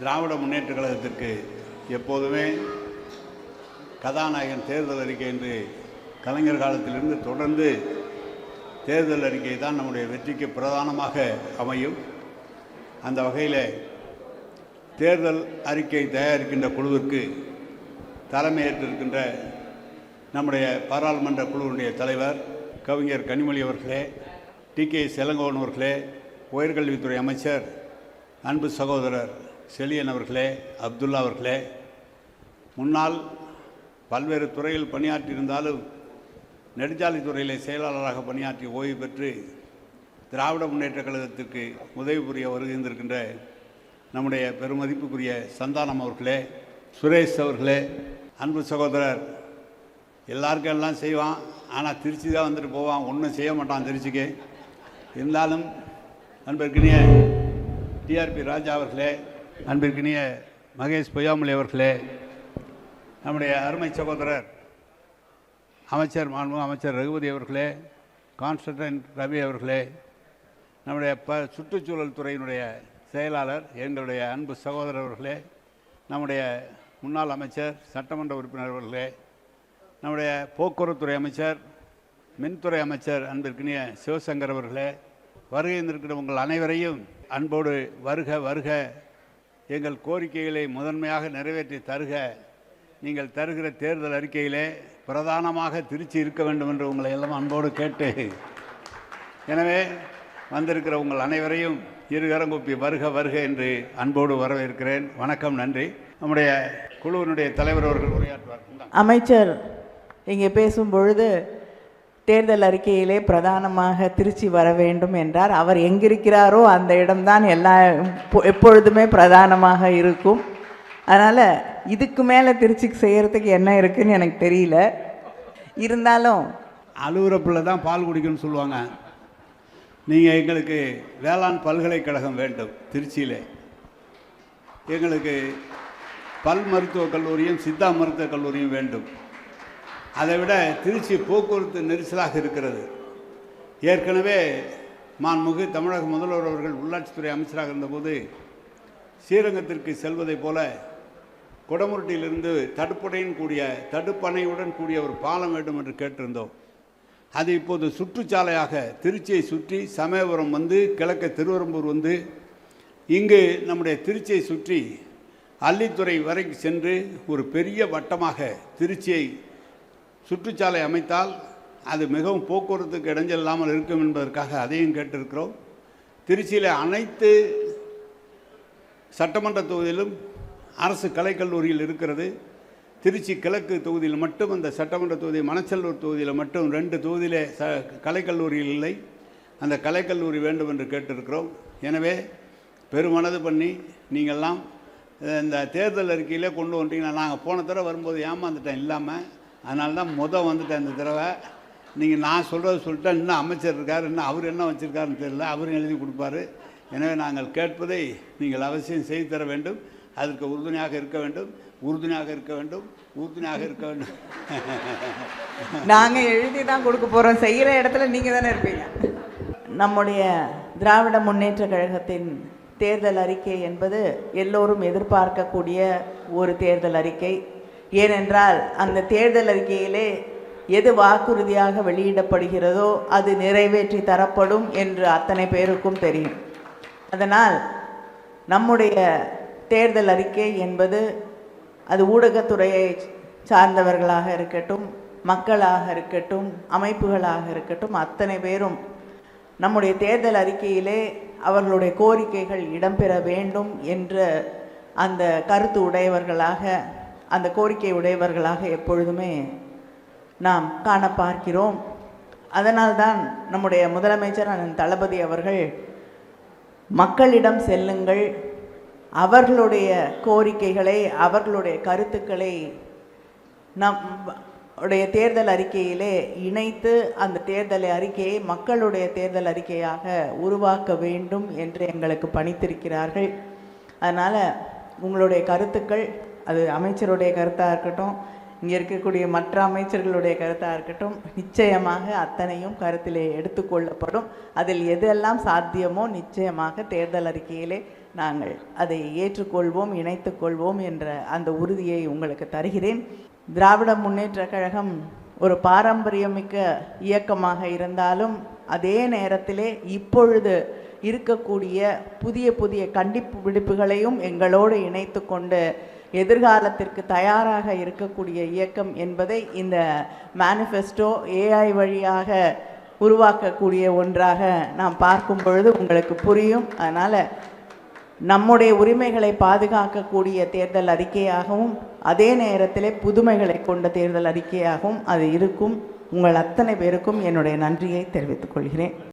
திராவிட முன்னேற்ற கழகத்திற்கு எப்போதுமே கதாநாயகன் தேர்தல் அறிக்கை என்று கலைஞர் காலத்திலிருந்து தொடர்ந்து தேர்தல் அறிக்கை தான் நம்முடைய வெற்றிக்கு பிரதானமாக அமையும். அந்த வகையில் தேர்தல் அறிக்கை தயாரிக்கின்ற குழுவிற்கு தலைமையேற்றிருக்கின்ற நம்முடைய பாராளுமன்ற குழுவினுடைய தலைவர் கவிஞர் கனிமொழி அவர்களே டி கே செலங்கோன் அவர்களே உயர்கல்வித்துறை அமைச்சர் அன்பு சகோதரர் செலியன் அவர்களே அப்துல்லா அவர்களே முன்னால் பல்வேறு துறையில் பணியாற்றியிருந்தாலும் நெடுஞ்சாலைத்துறையிலே செயலாளராக பணியாற்றி ஓய்வு பெற்று திராவிட முன்னேற்றக் கழகத்திற்கு உதவி புரிய வருகின்றிருக்கின்ற நம்முடைய பெருமதிப்புக்குரிய சந்தானம் அவர்களே சுரேஷ் அவர்களே அன்பு சகோதரர் எல்லாருக்கும் எல்லாம் செய்வான் ஆனால் திருச்சி தான் வந்துட்டு போவான் ஒன்றும் செய்ய மாட்டான் திருச்சிக்கு. இருந்தாலும் அன்பிற்கினிய டிஆர்பி ராஜா அவர்களே அன்பிற்கினிய மகேஷ் பொய்யாமொழி அவர்களே நம்முடைய அருமை சகோதரர் அமைச்சர் மாண்பு அமைச்சர் ரகுபதி அவர்களே கான்ஸ்டன்டைன் ரவி அவர்களே நம்முடைய ப சுற்றுச்சூழல் துறையினுடைய செயலாளர் எங்களுடைய அன்பு சகோதரர் அவர்களே நம்முடைய முன்னாள் அமைச்சர் சட்டமன்ற உறுப்பினர் அவர்களே நம்முடைய போக்குவரத்துறை அமைச்சர் மின்துறை அமைச்சர் அன்பிற்கினிய சிவசங்கர் அவர்களே வருகை இருந்திருக்கிற உங்கள் அனைவரையும் அன்போடு வருக வருக எங்கள் கோரிக்கைகளை முதன்மையாக நிறைவேற்றி தருக. நீங்கள் தருகிற தேர்தல் அறிக்கையிலே பிரதானமாக திருச்சி இருக்க வேண்டும் என்று உங்களை எல்லாம் அன்போடு கேட்டு. எனவே வந்திருக்கிற உங்கள் அனைவரையும் இருகரங்குப்பி வருக வருக என்று அன்போடு வரவேற்கிறேன். வணக்கம் நன்றி. நம்முடைய குழுவினுடைய தலைவர் அவர்கள் உரையாற்றுவார். அமைச்சர் இங்கே பேசும் பொழுது தேர்தல் அறிக்கையிலே பிரதானமாக திருச்சி வர வேண்டும் என்றார். அவர் எங்கிருக்கிறாரோ அந்த இடம்தான் எல்லா எப்பொழுதுமே பிரதானமாக இருக்கும். அதனால் இதுக்கு மேலே திருச்சிக்கு செய்கிறதுக்கு என்ன இருக்குன்னு எனக்கு தெரியல. இருந்தாலும் அலுவலப்பில் தான் பால் குடிக்கணும்னு சொல்லுவாங்க. நீங்கள் எங்களுக்கு வேளாண் பல்கலைக்கழகம் வேண்டும் திருச்சியில். எங்களுக்கு பல் மருத்துவக் கல்லூரியும் சித்தா மருத்துவக் கல்லூரியும் வேண்டும். அதை விட திருச்சி போக்குவரத்து நெரிசலாக இருக்கிறது. ஏற்கனவே மாண்புமிகு தமிழக முதல்வர் அவர்கள் உள்ளாட்சித்துறை அமைச்சராக இருந்தபோது ஸ்ரீரங்கத்திற்கு செல்வதைப் போல குடமுருட்டியிலிருந்து தடுப்படையின் கூடிய தடுப்பணையுடன் கூடிய ஒரு பாலம் வேண்டும் என்று கேட்டிருந்தோம். அது இப்போது சுற்றுச்சாலையாக திருச்சியை சுற்றி சமயபுரம் வந்து கிழக்க திருவரம்பூர் வந்து இங்கு நம்முடைய திருச்சியை சுற்றி அல்லித்துறை வரை சென்று ஒரு பெரிய வட்டமாக திருச்சியை சுற்றுச்சாலை அமைத்தால் அது மிகவும் போக்குவரத்துக்கு இடைஞ்சல் இல்லாமல் இருக்கும் என்பதற்காக அதையும் கேட்டிருக்கிறோம். திருச்சியில் அனைத்து சட்டமன்ற தொகுதியிலும் அரசு கலைக்கல்லூரியில் இருக்கிறது. திருச்சி கிழக்கு தொகுதியில் மட்டும் அந்த சட்டமன்ற தொகுதி மணச்செல்லூர் தொகுதியில் மட்டும் ரெண்டு தொகுதியிலே ச கலைக்கல்லூரியில் இல்லை. அந்த கலைக்கல்லூரி வேண்டும் என்று கேட்டிருக்கிறோம். எனவே பெருமனது பண்ணி நீங்கள்லாம் இந்த தேர்தல் அறிக்கையிலே கொண்டு வந்துட்டீங்கன்னா நாங்கள் போன தடவை வரும்போது ஏமாந்துட்டேன் இல்லாமல் அதனால தான் முத வந்துட்டேன் இந்த தடவை. நீங்கள் நான் சொல்கிறது சொல்லிட்டு இன்னும் அமைச்சர் இருக்கார் இன்னும் அவர் என்ன வச்சுருக்காருன்னு தெரியல. அவரும் எழுதி கொடுப்பாரு. எனவே நாங்கள் கேட்பதை நீங்கள் அவசியம் செய்து தர வேண்டும். அதற்கு உறுதுணையாக இருக்க வேண்டும். உறுதுணையாக இருக்க வேண்டும். உறுதுணையாக இருக்க வேண்டும். நாங்கள் எழுதி தான் கொடுக்க போகிறோம் செய்கிற இடத்துல நீங்கள் தானே இருப்பீங்க. நம்முடைய திராவிட முன்னேற்ற கழகத்தின் தேர்தல் அறிக்கை என்பது எல்லோரும் எதிர்பார்க்கக்கூடிய ஒரு தேர்தல் அறிக்கை. ஏனென்றால் அந்த தேர்தல் அறிக்கையிலே எது வாக்குறுதியாக வெளியிடப்படுகிறதோ அது நிறைவேற்றி தரப்படும் என்று அத்தனை பேருக்கும் தெரியும். அதனால் நம்முடைய தேர்தல் அறிக்கை என்பது அது ஊடகத்துறையை சார்ந்தவர்களாக இருக்கட்டும் மக்களாக இருக்கட்டும் அமைப்புகளாக இருக்கட்டும் அத்தனை பேரும் நம்முடைய தேர்தல் அறிக்கையிலே அவர்களுடைய கோரிக்கைகள் இடம்பெற வேண்டும் என்ற அந்த கருத்து உடையவர்களாக அந்த கோரிக்கை உடையவர்களாக எப்பொழுதுமே நாம் காண பார்க்கிறோம் அதனால்தான் நம்முடைய முதலமைச்சர் அண்ணன் தளபதி அவர்கள் மக்களிடம் செல்லுங்கள் அவர்களுடைய கோரிக்கைகளை அவர்களுடைய கருத்துக்களை நம் உடைய தேர்தல் அறிக்கையிலே இணைத்து அந்த தேர்தல் அறிக்கையை மக்களுடைய தேர்தல் அறிக்கையாக உருவாக்க வேண்டும் என்று எங்களுக்கு பணித்திருக்கிறார்கள். அதனால் உங்களுடைய கருத்துக்கள் அது அமைச்சருடைய கருத்தாக இருக்கட்டும் இங்கே இருக்கக்கூடிய மற்ற அமைச்சர்களுடைய கருத்தாக இருக்கட்டும் நிச்சயமாக அத்தனையும் கருத்திலே எடுத்துக்கொள்ளப்படும் அதில் எதெல்லாம் சாத்தியமோ நிச்சயமாக தேர்தல் அறிக்கையிலே நாங்கள் அதை ஏற்றுக்கொள்வோம் இணைத்துக்கொள்வோம் என்ற அந்த உறுதியை உங்களுக்கு தருகிறேன். திராவிட முன்னேற்றக் கழகம் ஒரு பாரம்பரியமிக்க இயக்கமாக இருந்தாலும் அதே நேரத்திலே இப்பொழுது இருக்கக்கூடிய புதிய புதிய கண்டிப்பு விடுப்புகளையும் எங்களோடு இணைத்து கொண்டு எதிர்காலத்திற்கு தயாராக இருக்கக்கூடிய இயக்கம் என்பதை இந்த மேனிஃபெஸ்டோ ஏஐ வழியாக உருவாக்கக்கூடிய ஒன்றாக நாம் பார்க்கும் பொழுது உங்களுக்கு புரியும். அதனால் நம்முடைய உரிமைகளை பாதுகாக்கக்கூடிய தேர்தல் அறிக்கையாகவும் அதே நேரத்திலே புதுமைகளை கொண்ட தேர்தல் அறிக்கையாகவும் அது இருக்கும். உங்கள் அத்தனை பேருக்கும் என்னுடைய நன்றியை தெரிவித்துக் கொள்கிறேன்.